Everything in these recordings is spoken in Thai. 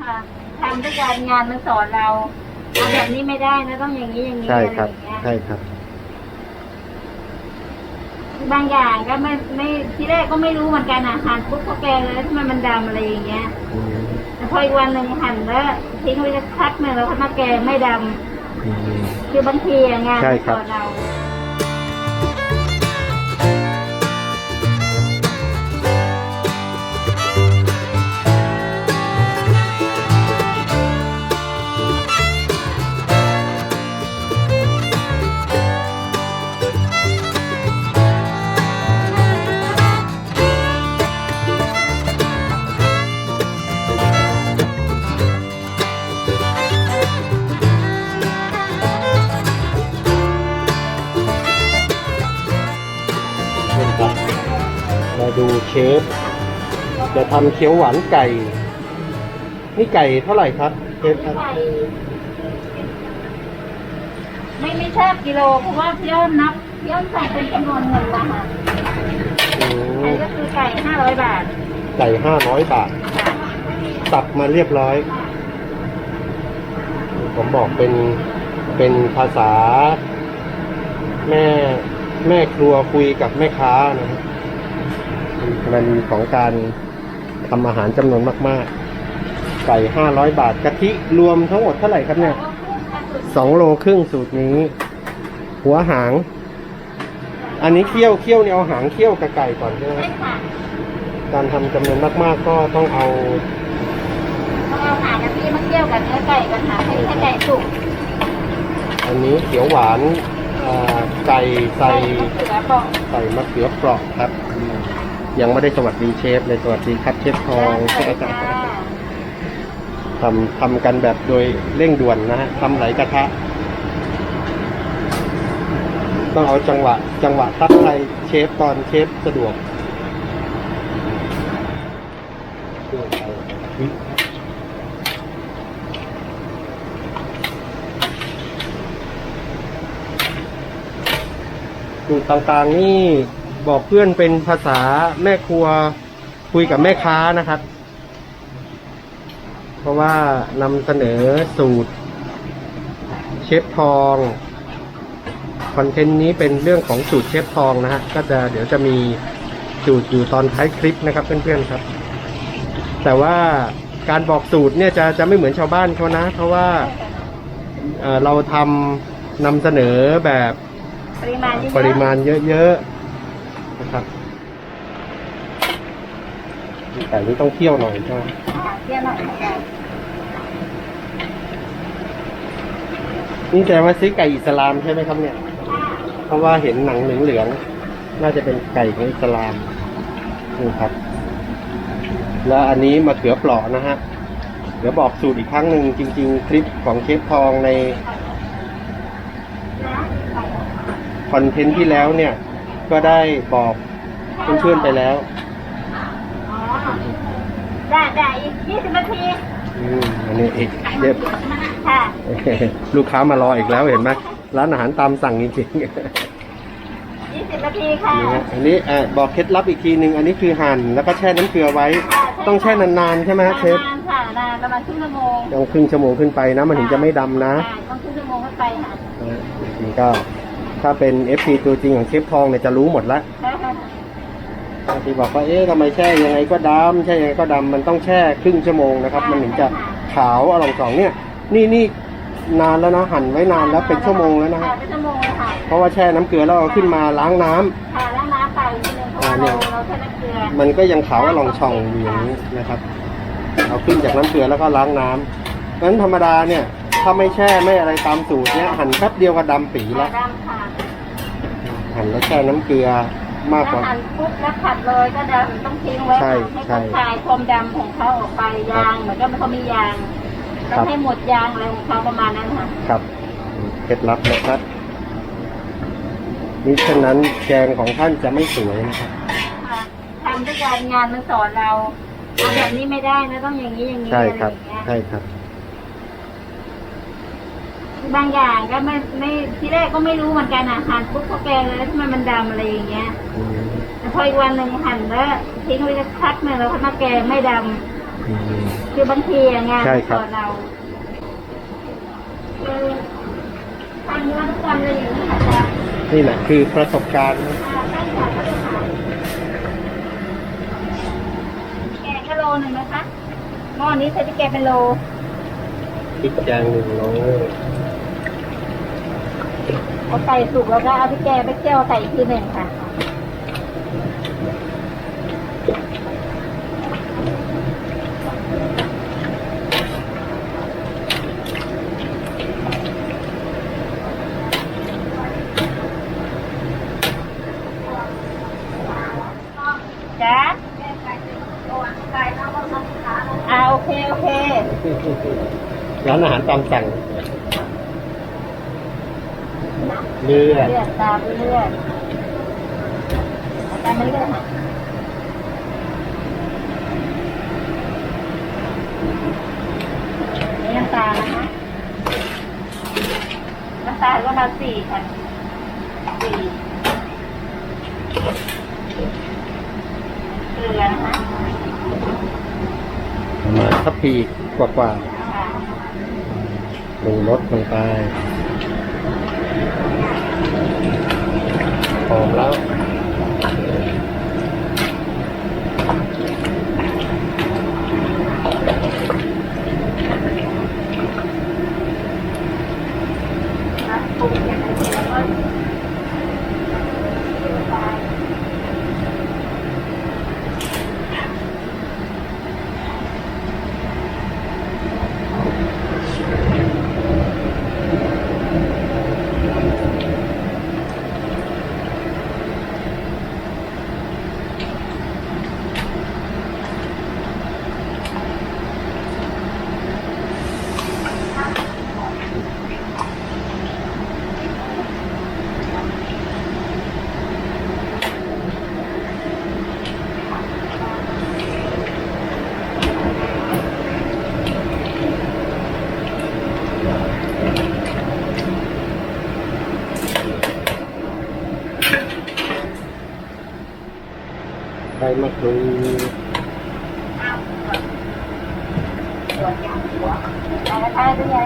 ค่ะทำทุกวันงานมันสอนเราเอาแบบนี้ไม่ได้นะต้องอย่างนี้อย่างนี้ใช่อะไรครับอย่างเงี้ย ใช่ครับ บางอย่างก็ไม่ไม่ที่แรกก็ไม่รู้เหมือนกันอะหั่นปุ๊บก็แกงเลยแล้วทำไมมันดำอะไรอย่างเงี้ยอืมแต่พออีกวันหนึ่งหั่นแล้วทิ้งไว้สักพักหนึ่งแล้วก็มาแกงไม่ดำอืมคือบางทีอะงานใช่มันครัสบอนเรา ทำเคี้ยวหวานไก่ นี่ไก่เท่าไหร่ครับเชฟครับไก่ไม่ไม่ทราบกิโลเพราะว่าพี่อ้อมนับพี่อ้อมใส่เป็นจำนวนเงินละค่ะอือันมนี้ก็คือไก่ห้าร้อยบาทไก่ห้าร้อยบาทค่ะสับมาเรียบร้อย ผมบอกเป็นเป็นภาษา แม่แม่ครัวคุยกับแม่ค้านะครับมันของการ ทำอาหารจำนวนมากๆไก่ห้าร้อยบาทกะทิรวมทั้งหมดเท่าไหร่ครับเนี่ยสองโลครึ่งสูตรนี้ หัวหาง อันนี้เคี่ยวเคี่ยวเนี่ยเอาหางเคี่ยวกับไก่ก่อนใช่ไหมใช่ค่ะการทำจำนวนมากๆ ก็ต้องเอาต้องเอาหางกะทิมาเคี่ยวกับเนื้อไก่กันค่ะให้ให้ไก่สุกอันนี้เขียวหวานอ่าไก่ใส่ไก่มะเขือเปราะใส่มะเขือเปราะครับอืม ยังไม่ได้สวัสดีเชฟเลยสวัสดีครับเชฟทองได้ค่ะทำทำกันแบบโดยเร่งด่วนนะฮะทำไหลายกระทะ ต้องเอาจังหวะ จังหวะตัดไทยเชฟตอนเชฟสะดวกสูตรต่างๆนี่ บอกเพื่อนเป็นภาษาแม่ครัวคุยกับแม่ค้านะครับ เพราะว่านำเสนอสูตร เชฟทองคอนเทนต์นี้เป็นเรื่องของสูตรเชฟทองนะฮะก็จะเดี๋ยวจะมีสูตรอยู่ตอนท้ายคลิปนะครับ เพื่อนๆครับ แต่ว่าการบอกสูตรเนี่ยจะจะไม่เหมือนชาวบ้านเขานะ เพราะว่าเอ่อเราทำนำเสนอแบบปริมาณเยอะๆปริมาณเยอะๆนะครับ แต่นี่ต้องเคี่ยวหน่อยใช่ไหมเคี่ยวหน่อยค่ะนี่แสดงว่าซื้อไก่อิสลามใช่ไหมครับเนี่ย เพราะว่าเห็นหนังเหลืองๆน่าจะเป็นไก่ของอิสลามนี่ครับ แล้วอันนี้มะเขือเปราะนะฮะ เดี๋ยวบอกสูตรอีกครั้งหนึ่งจริง ๆ คลิปของเชฟทองในคอนเทนต์ที่แล้วเนี่ย ก็ได้บอกเพื่อนๆไปแล้ว ได้ได้อีกยี่สิบนาทีอืมอันนี้อีกเรียบค่ะลูกค้ามารออีกแล้วเห็นไหมร้านอาหารตามสั่งจริงๆยี่สิบนาทีค่ะนี่ฮะอันนี้เอ่อบอกเคล็ดลับอีกทีหนึ่งอันนี้คือหั่นแล้วก็แช่น้ำเกลือไว้ ต้องแช่นานๆใช่ไหมฮะเชฟนานค่ะนานประมาณครึ่งชั่วโมงต้องครึ่งชั่วโมงขึ้นไปนะ มันถึงจะไม่ดำนะ ค่ะต้องครึ่งชั่วโมงขึ้นไปค่ะเออนี่ก็ถ้าเป็น FC ตัวจริงของเชฟทองเนี่ยจะรู้หมดละ บางทีบอกว่าเอ๊ะทำไมแช่ยังไงก็ดำแช่ยังไงก็ดำมันต้องแช่ครึ่งชั่วโมงนะครับ มันถึงจะขาวอร่องสองเนี่ย นี่นี่นานแล้วนะหั่นไว้นานแล้วเป็นชั่วโมงแล้วนะฮะค่ะเป็นชั่วโมงเลยค่ะเพราะว่าแช่น้ำเกลือแล้วเอาขึ้นมาล้างน้ำ ค่ะแล้วน้ำไปนิดนึงเพราะว่าเราเราใช้น้ำเกลือมันก็ยังขาวอลองช่องอยู่อย่างนี้นะครับ เอาขึ้นจากน้ำเกลือแล้วก็ล้างน้ำนั้นธรรมดาเนี่ยถ้าไม่แช่ไม่อะไรตามสูตรเนี่ยหั่นแป๊บเดียวก็ดำปีค่ะละดำค่ะหั่นแล้วแช่น้ำเกลือ มากกแล้วว่าหั่นปุ๊บแล้วผัดเลยก็ดำต้องทิ้งไว้ใช่ให้ใช่ เขาคลายความดำของเขาออกไปยางเหมือนก็เขามียางครัต้อบงให้หมดยางอะไรของเขาประมาณนั้นค่ะ ครับเคล็ดลับนะครับนี่ฉะนั้นแกงของท่านจะไม่สวยนะครับค่ะทำทุกวันงานมันสอนเราเอาแบบนี้ไม่ได้นะต้องอย่างนี้อย่างนี้ใช่อะไรครับอย่างเงี้ยใช่ครับ บางอย่างก็ไม่ไม่ที่แรกก็ไม่รู้เหมือนกันอะหั่นปุ๊บก็แกงเลยแล้วทำไมมันดำอะไรอย่างเงี้ยอืมแต่พออีกวันหนึ่งหั่นแล้วทิ้งไว้สักพักหนึ่งแล้วก็มาแกงไม่ดำออืมคือบางทีอะงานใช่ครับก่อนเราคือทำเนื้อทุกวันเลยอย่างนี้ค่ะแต่นี่แหละคือประสบการณ์นะตั้งแต่ก็จะขายแกงก็โลหนึ่งนะคะหม้อนี้ใส่พริกแกงเป็นโล พริกแกงหนึ่งโล เอาไก่สุกแล้วก็เอาพริกแกงไปเจียวไก่อีกทีหนึ่งค่ะ จ้าอ่าโอเค โอเค ร้านอาหารตามสั่ง เลือดเลือดตามเลือดตามนี้ก็ได้ค่ะนี่น้ำตาลนะคะน้ำตาลก็มาสี่ค่ะสี่เกลือนะคะประมาณทัพพีกว่ากว่าค่ะๆลงรสลงไป หอมแล้วแล้วปรุงอย่างไรเสร็จแล้วก็ใส่ ใบมะกรูด หัวจับหัวใส่กระทะด้วยไง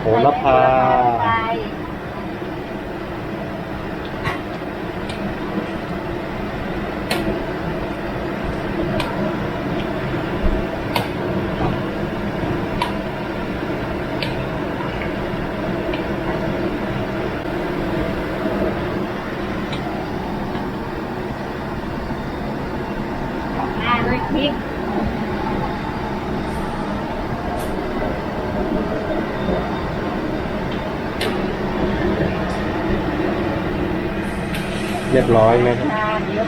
โหระพา ใส่ อ่าด้วยพริก เรียบร้อยไหมครับอ่าเดี๋ยว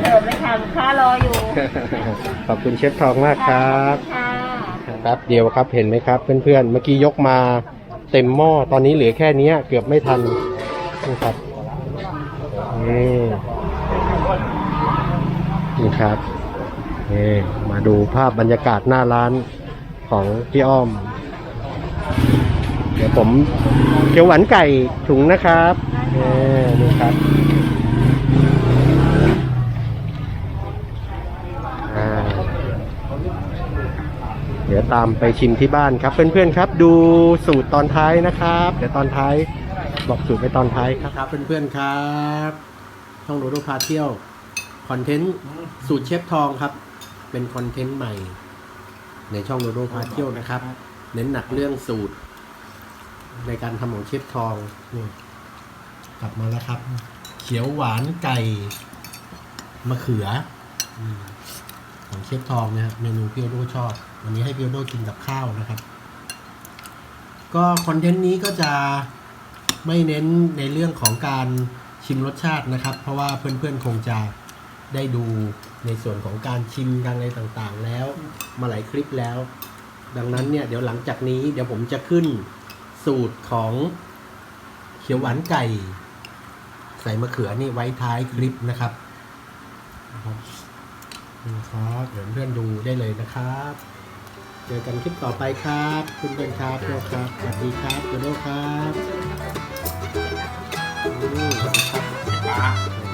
เสิร์ฟเลยค่ะลูกค้ารออยู่ขอบคุณเชฟทองมากครับค่ะแป๊บเดียวครับเห็นไหมครับ เพื่อนๆเมื่อกี้ยกมาเต็มหม้อตอนนี้เหลือแค่เนี้ยเกือบไม่ทันนะครับนี่นี่ครับนี่มาดูภาพบรรยากาศหน้าร้านของพี่อ้อม เดี๋ยวผมเขียวหวานไก่ถุงนะครับ นี่นี่ครับเดี๋ยวตามไปชิมที่บ้านครับ เพื่อนๆครับ ดูสูตรตอนท้ายนะครับ เดี๋ยวตอนท้ายบอกสูตรไปตอนท้ายครับครับเพื่อนๆครับช่องโรโดพาเที่ยวคอนเทนต์สูตรเชฟทองครับ เป็นคอนเทนต์ใหม่ ในช่องโรโดพาเที่ยวนะครับ เน้นหนักเรื่องสูตร ในการทำของเชฟทองนี่ กลับมาแล้วครับ เขียวหวานไก่มะเขืออของเชฟทองนะครับเมนูพี่โอโดชอบ วันนี้ให้พี่โอโดกินกับข้าวนะครับ ก็คอนเทนต์นี้ก็จะไม่เน้นในเรื่องของการชิมรสชาตินะครับ เพราะว่าเพื่อนๆคงจะได้ดูในส่วนของการชิมกันอะไรต่างๆ แล้วมาหลายคลิปแล้ว ดังนั้นเนี่ยเดี๋ยวหลังจากนี้เดี๋ยวผมจะขึ้นสูตรของเขียวหวานไก่ ใส่มะเขือนี่ไว้ท้ายคลิปนะครับนะครับเดี๋ยวเพื่อนดูได้เลยนะครับ เจอกันคลิปต่อไปครับ คุณเพื่อนครับโครับสวัสดีครับโยโดครับสวัสดีครับ